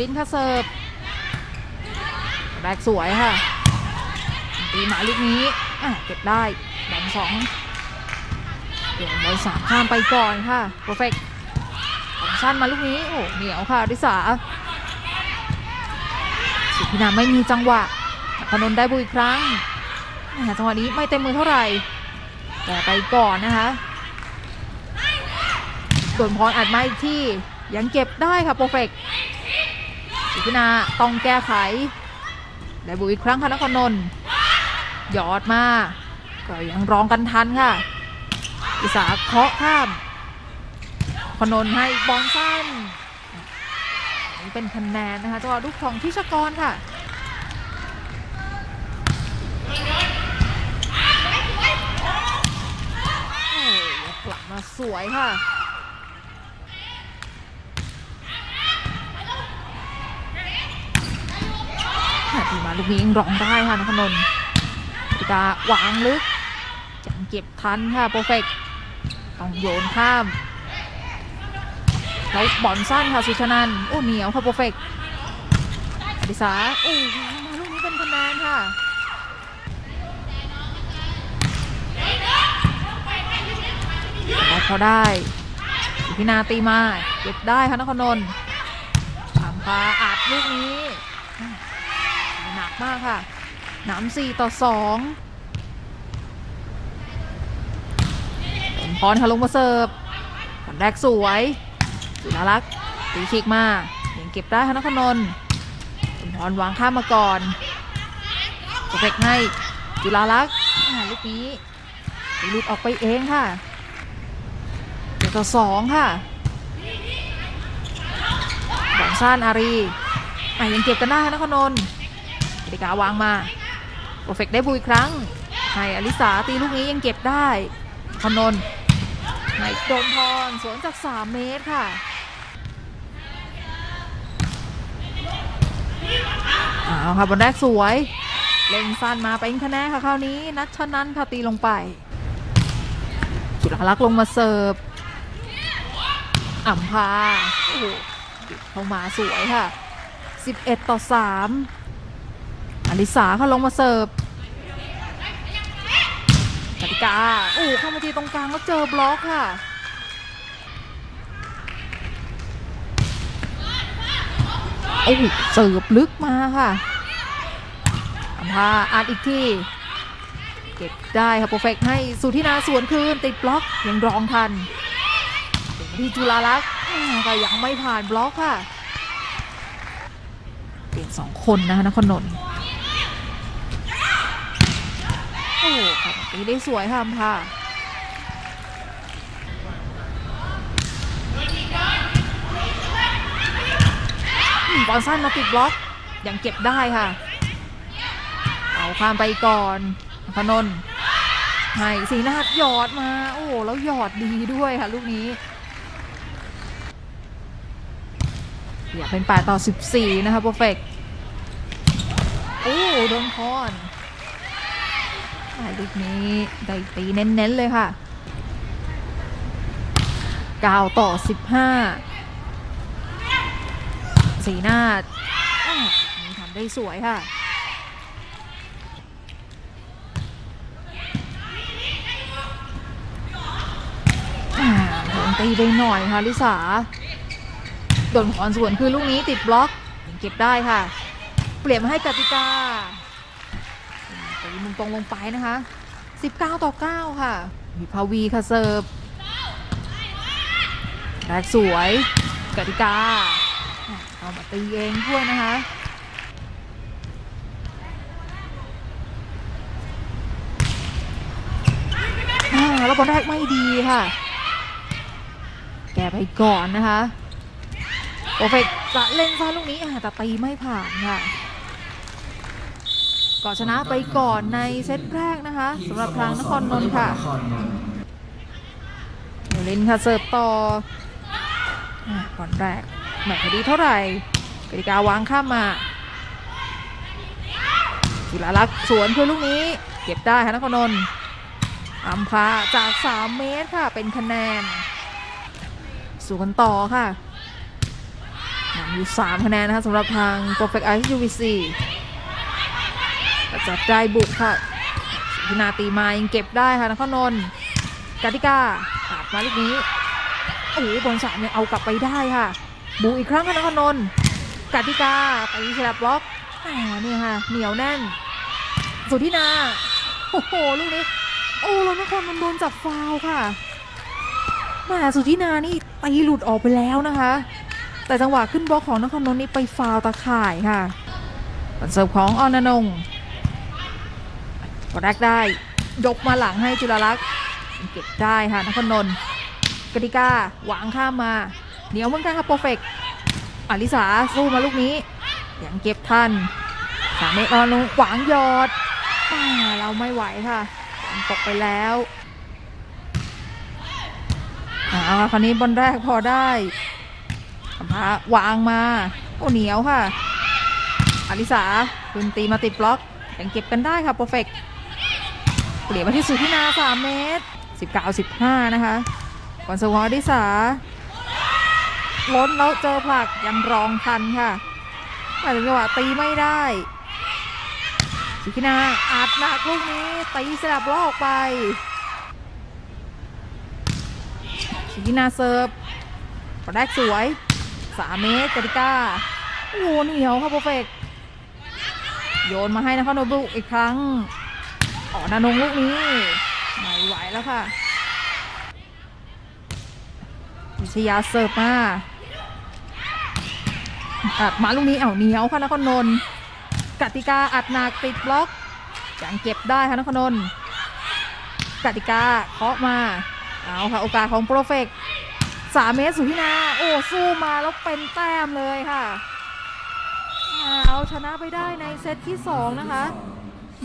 ลินค่ะเสิร์ฟแรกสวยค่ะ ตีหมาลูกนี้อะเก็บได้แบ่งสองเดี๋ยวบอลสามข้ามไปก่อนค่ะโปรเฟกของสั้นมาลูกนี้โอ้เหนียวค่ะริสาสุพินาไม่มีจังหวะพนนท์ได้บุยอีกครั้งจังหวะนี้ไม่เต็มมือเท่าไหร่ แต่ไปก่อนนะคะส่วนพรอัดมาอีกที่ยังเก็บได้ค่ะโปรเฟก สุพินาต้องแก้ไขได้บุกอีกครั้งค่ะนครนนท์หยอดมาก็ยังร้องกันทันค่ะ อิสาเคาะข้ามพนนท์ให้บอลสั้นนนี้เป็นคะแนนนะคะจังหวะลูกของทิชกรค่ะโอ้ยกลับมาสวยค่ะ ค่ะทีมาลูกนี้ยังร้องได้ค่ะนครนนท์ปิกาวางลึกจังเก็บทันค่ะโปรเฟกต้องโยนข้ามแล้วบอลสั้นค่ะสุชนันโอ้เหนียวค่ะโปรเฟกอดิสาโอ้มาลูกนี้เป็นคะแนนค่ะได้พอได้พินาตีมาเก็บได้ค่ะนครนนท์ถามพาอัดลูกนี้ มากค่ะนำสี่ต่อสองพรค่ะลงมาเสิร์ฟผลแรกสวยจุฬาลักษ์ตีคิกมายังเก็บได้ค่ะนคนนท์พรวางข้ามมาก่อนจะเฟกให้จุฬาลักษ์ลูกนี้หลุดออกไปเองค่ะเจ็ดต่อสองค่ะบอลซ่านอารีอะยังเก็บกันได้ค่ะนคนนท์ ติกาวางมาโปรเฟกได้บุยครั้งให้อลิสาตีลูกนี้ยังเก็บได้พนนให้โดมพรสวนจาก 3 เมตรค่ะเอาค่ะบอลแรกสวย เล็งสั้นมาเป็นคะแนนค่ะคราวนี้ นัดชนั้นค่ะตีลงไป จุฬาลักษ์ลงมาเสิร์ฟอ่ำพาโอ้โหเข้ามาสวยค่ะ 11 ต่อ 3 อลิสาเขาลงมาเสิร์ฟกติกาโอ้เข้ามาทีตรงกลางแล้วเจอบล็อกค่ะโอ้เสิร์ฟลึกมาค่ะอัมพาอัดอีกที่ เก็บได้ค่ะโปรเฟกให้สุธินาสวนคืน ติดบล็อกยังรองทันถึงที่จุฬาลักษณ์ก็ยังไม่ผ่านบล็อกค่ะ เปลี่ยนสองคนนะคะนครนนท์โอ้ค่ะ ตีได้สวยค่ะมพาอืมบอลสั้นมาติดบล็อกยังเก็บได้ค่ะ เอาข้ามไปก่อนนครนน์ให้สีนาดหยอดมา โอ้แล้วหยอดดีด้วยค่ะ ลูกนี้อยากเป็น8ต่อ 14 นะคะโปรเฟกโอ้โดนคอน ลูกนี้ได้ตีเน้น ๆ เลยค่ะ9ต่อ 15 สีหน้าทำได้สวยค่ะอ่าโดนตีไปหน่อยค่ะลิสาโดนขอนสวนคือลูกนี้ติดบล็อกยังเก็บได้ค่ะ เปลี่ยนมาให้กติกา ตรงลงไปนะคะ 19 ต่อ 9 ค่ะมีพาวีค่ะเสิร์ฟแรกสวยกติกา เอามาตีเองด้วยนะคะอ่าแล้วบอลแรกไม่ดีค่ะ แกไปก่อนนะคะ โอเฟกจะเล่นซ้ายลูกนี้แต่ตีไม่ผ่านค่ะ ก็ชนะไปก่อนในเซตแรกนะคะสำหรับทางนครนนท์ค่ะเลินค่ะเสิร์ฟต่อก่อนแรกแมตช์พอดีเท่าไหร่กติกาวางข้ามมาจิราลักษ์สวนเพื่อลูกนี้ เก็บได้ค่ะนครนนท์อัมพาจาก 3 เมตรค่ะ เป็นคะแนน สู่กันต่อค่ะนำอยู่ 3 คะแนนนะคะสำหรับทาง Perfect Ice UVC จับได้บุกค่ะพินาตีมายังเก็บได้ค่ะนครนนท์กติกาขาดมาลูกนี้โอ้โหบอลสามเนี่ยเอากลับไปได้ค่ะ บุกอีกครั้งค่ะนครนนท์กติกาตีฉลับบล็อกอ่าเนี่ยค่ะ เหนียวแน่น สุธินาโอ้โหลูกนี้โอ้แล้วนครนนท์โดนจับฟาวค่ะมาสุธินานี่ตีหลุดออกไปแล้วนะคะ แต่จังหวะขึ้นบล็อกของนครนนท์นี่ไปฟาวตะข่ายค่ะผลเสิร์ฟของออนนง แรกได้ ยกมาหลังให้จุฬาลักษ์เก็บได้ค่ะนครนนท์กติกาหวางข้ามมา เหนียวเมือนกันค่ะโปรเฟกอลิสาสู้มาลูกนี้ยังเก็บทันสามเมตรออนลงหวางยอดอเราไม่ไหวค่ะตกไปแล้วเอาคราวนี้บอลแรกพอได้พาวางมาโอ้เหนียวค่ะอลิสาคืนตีมาติดบล็อกยังเก็บกันได้ค่ะโปรเฟก เปลี่ยนมาที่สุธินา3เมตร 19 15 นะคะก่อนสวอดิสาล้นแล้วเจอผลักยังรองทันค่ะแต่จังหวะตีไม่ได้ สุธินาอัดหนักลูกนี้ตีสลับล้อออกไป สุธินาเซิร์ฟแรกสวย 3 เมตรกติกาโอ้เหนียวค่ะโปรเฟกโยนมาให้นะคะโนบุอีกครั้ง อ๋อนานงลูกนี้ไม่ไหวแล้วค่ะวิชยาเสิร์ฟมาอัดมาลูกนี้เอาเหนียวค่ะนครนนท์กติกาอัดหนักติดบล็อกยังเก็บได้ค่ะนครนนท์กติกาเคาะมาเอาค่ะโอกาสของโปรเฟกสามเมตรสุธินา โอ้ สู้มาแล้วเป็นแต้มเลยค่ะ เอาชนะไปได้ในเซตที่2นะคะ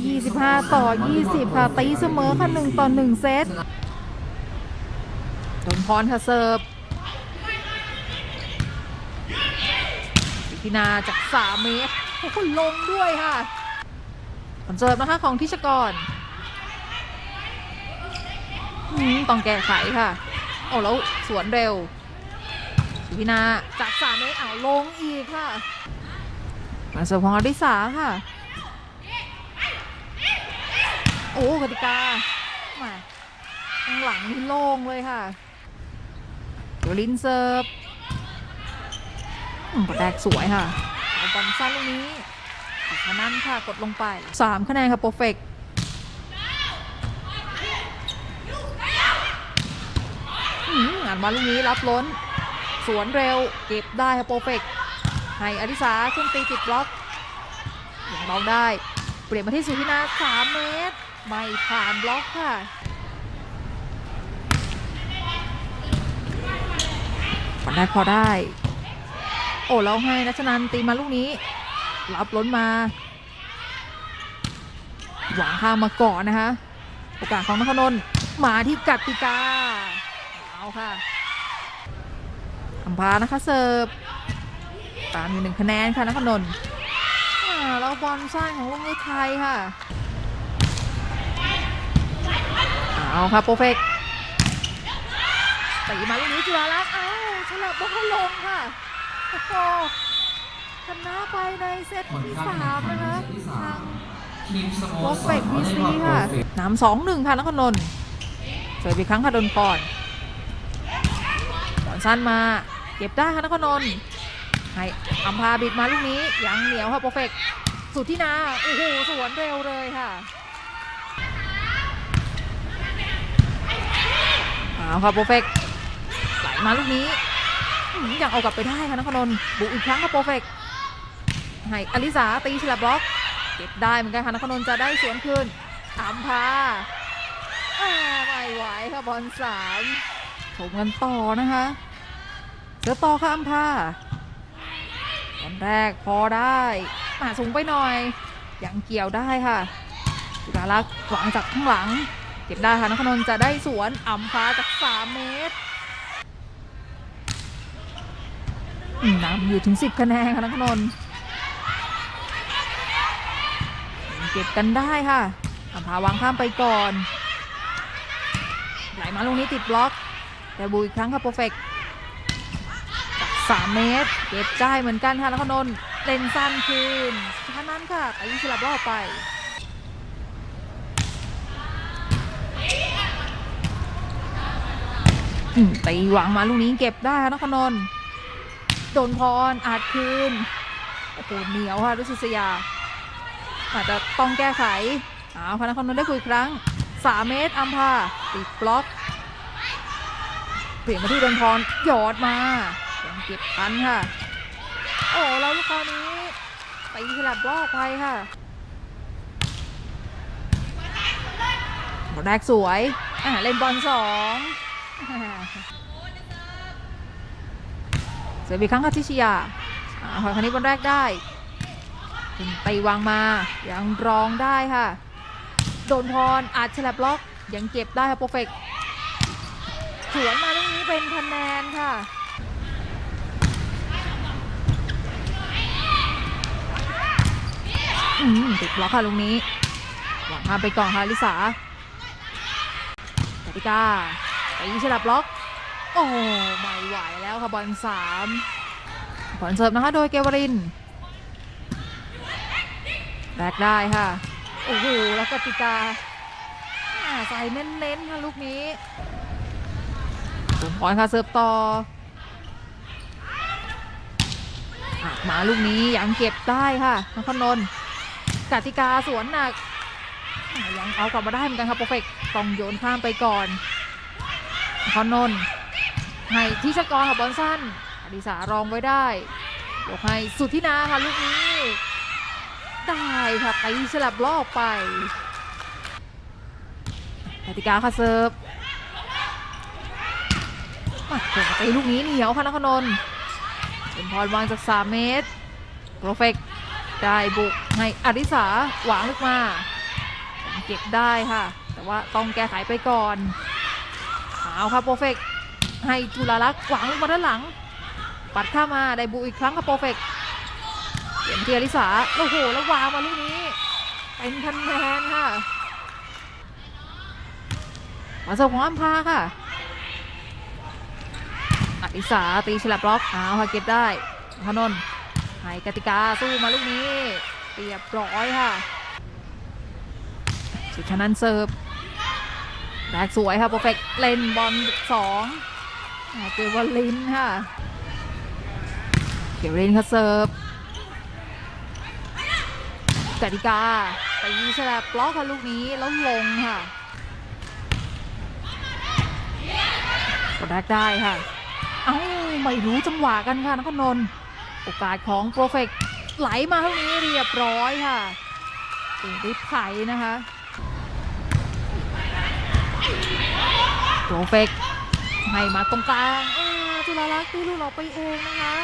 25 ต่อ 20 ค่ะตีเสมอค่ะ1ต่อ 1 เซตดนพรค่ะเสิร์ฟพินาจาก 3 เมตรโอ้โหลงด้วยค่ะผลเสิร์ฟนะคะของทิชกรต้องแก้ไขค่ะโอ้แล้วสวนเร็วสุพินาจาก 3 เมตรเอาลงอีกค่ะมาเสิร์ฟของอดิสาค่ะ โอ้กติกามาข้างหลังนี่โล่งเลยค่ะตัวลินเซิร์ฟอืมกดแรกสวยค่ะเอาบอลสั้นลูกนี้ขนั้นค่ะกดลงไป 3 คะแนนค่ะโปรเฟกอืมอ่านมาลูกนี้รับล้น สวนเร็ว เก็บได้ค่ะโปรเฟกให้อดิสาขึ้นตีติดบล็อกยังเบาได้ เปลี่ยนมาที่สุธินา3เมตร ไม่ผ่านบล็อกค่ะพอได้พอได้ โอ้แล้วให้นัชนันตีมาลูกนี้รับล้นมา หวังข้ามมาก่อนนะคะ โอกาสของนครนนท์มาที่กัติกาเอาค่ะอัมพานะคะเสิร์ฟตามอยู่หนึ่งคะแนนค่ะนครนนท์อ่าแล้วบอลสร้างของลูกมือไทยค่ะ เอาค่ะโปรเฟกตีมาลูกนี้จุฬาลักษณ์เอาฉลับบอลเข้าลงค่ะโอ้โหชนะไปในเซตที่สามนะคะทางโปรเฟกบีซีค่ะนำสองหนึ่งค่ะนครนนท์เสิร์ฟอีกครั้งค่ะดนพรบอลสั้นมา เก็บได้ค่ะนครนนท์ให้อัมพาบิดมาลูกนี้ยังเหนียวค่ะโปรเฟกสุดที่นาโอ้โหสวนเร็วเลยค่ะ เอาค่ะโปรเฟกไหลมาลูกนี้ยังเอากลับไปได้ค่ะนครนนท์บุกอีกครั้งค่ะโปรเฟกให้อลิสาตีฉลับบล็อกเก็บได้เหมือนกันค่ะนครนนท์จะได้สวนคืนอัมพาไม่ไหวค่ะบอลสามชมกันต่อนะคะเสือต่อค่ะอัมพาบอลแรกพอได้มาสูงไปหน่อยยังเกี่ยวได้ค่ะจุฬาลักษ์หวังจากข้างหลัง เก็บได้ค่ะนครนนท์จะได้สวนอัมพาจาก 3 เมตรนำอยู่ถึง 10 คะแนนค่ะนครนนท์เก็บกันได้ค่ะอัมพาวางข้ามไปก่อน ไหลมาลงนี้ติดบล็อก แต่บูอีกครั้งค่ะโปรเฟกจาก3เมตร เก็บได้เหมือนกันค่ะนครนนท์เล่นสั้นคืนท่านั้นค่ะตีสลับรอบไป อืม ตีหวังมาลูกนี้เก็บได้ค่ะนครนนท์โดนพรอาจคืนโอ้โหเหนียวค่ะรุษยา อาจจะต้องแก้ไขเอาค่ะนคนนท์ได้คุยครั้ง 3 เมตรอัมพาติดบล็อก เปลี่ยนมาที่โดนพรหยอดมายังเก็บทันค่ะ โอ้แล้วลูกคราวนี้ตีสลับรอบไปค่ะบอลแรกสวยอะเล่นบอลสอง เสียบีครั้งค่ะทิชยาหอยคันนี้บอลแรกได้ขึ้นไปวางมายังรองได้ค่ะ โดนพรอาจฉลับล็อกยังเก็บได้ค่ะโปรเฟกสวนมาตรงนี้เป็นคะแนนค่ะอืมติดบล็อกค่ะลุงนี้ หวังทำไปก่อนค่ะลิสากติกา ตีฉลับล็อก โอ้โหไม่ไหวแล้วค่ะบอลสามบอลเสิร์ฟนะคะ โดยเกวรินแรกได้ค่ะ โอ้โห แล้วกติกาใส่เน้นๆค่ะลูกนี้บอลค่ะเสิร์ฟต่อมาลูกนี้ยังเก็บได้ค่ะนครนนท์กติกาสวนหนักยังเอากลับมาได้เหมือนกันค่ะโปรเฟกต้องโยนข้ามไปก่อน ครนนท์ให้ทิชกรค่ะบอลสั้นอดิสารองไว้ได้ยกให้สุดทธินาค่ะลูกนี้ได้ค่ะตีสลับรอบไปกติกาค่ะเซิร์ฟมาเปิดตีลูกนี้เหนียวค่ะนครนนท์เป็นพรวางจาก 3 เมตรโปรเฟกได้บุกให้อริสาหวางลึกมา เก็บได้ค่ะ แต่ว่าต้องแก้ไขไปก่อน เอาค่ะโปรเฟกให้จุฬลักษณ์หวางลงมาด้านหลัง ปัดข้ามาได้บุอีกครั้งค่ะโปรเฟกเปลี่ยนเที่อลิสาโอ้โหแล้ววางมาลูกนี้เป็นคะแนนค่ะมาเสิร์ฟของอัมพาค่ะอิสาตีฉลับล็อกเอาค่ะเก็บได้พนนท์ให้กติกาสู้มาลูกนี้เรียบร้อยค่ะสุชนันเสิร์ฟ แรกสวยค่ะโปรเฟกเล่นบอลสองเจอวอลลินค่ะ เกเรนค่ะเสิร์ฟกติกาตีฉลับล็อกค่ะลูกนี้แล้วลงค่ะกดแรกได้ค่ะ เอ้าไม่รู้จังหวะกันค่ะนครนนท์โอกาสของโปรเฟกไหลมาเท่านี้เรียบร้อยค่ะตีริบไผ่นะคะ โปรเฟกให้มาตรงกลางจุฬาลักษณ์ตีลูกเราไปเองนะคะ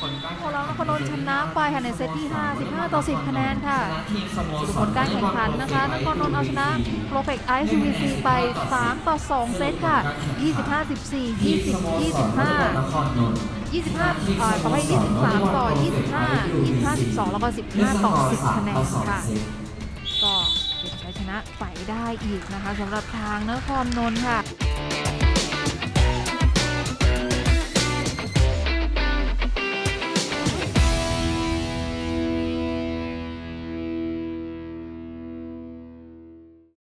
ผลการโอ้แล้วนนชนะไปค่ะในเซตที่ 5 15 ต่อ 10 คะแนนค่ะทีมสโมสสรุปผลการแข่งขันนะคะนครนนท์เอาชนะโปรเฟกไอซ์วีซีไป 3 ต่อ 2 เซตค่ะ 25 14 20 25 25เอ่อขอให้23 ต่อ 25 25 12 แล้วก็ 15 ต่อ 10 คะแนนค่ะ นะไปได้อีกนะคะสำหรับทางนครนนท์ค่ะ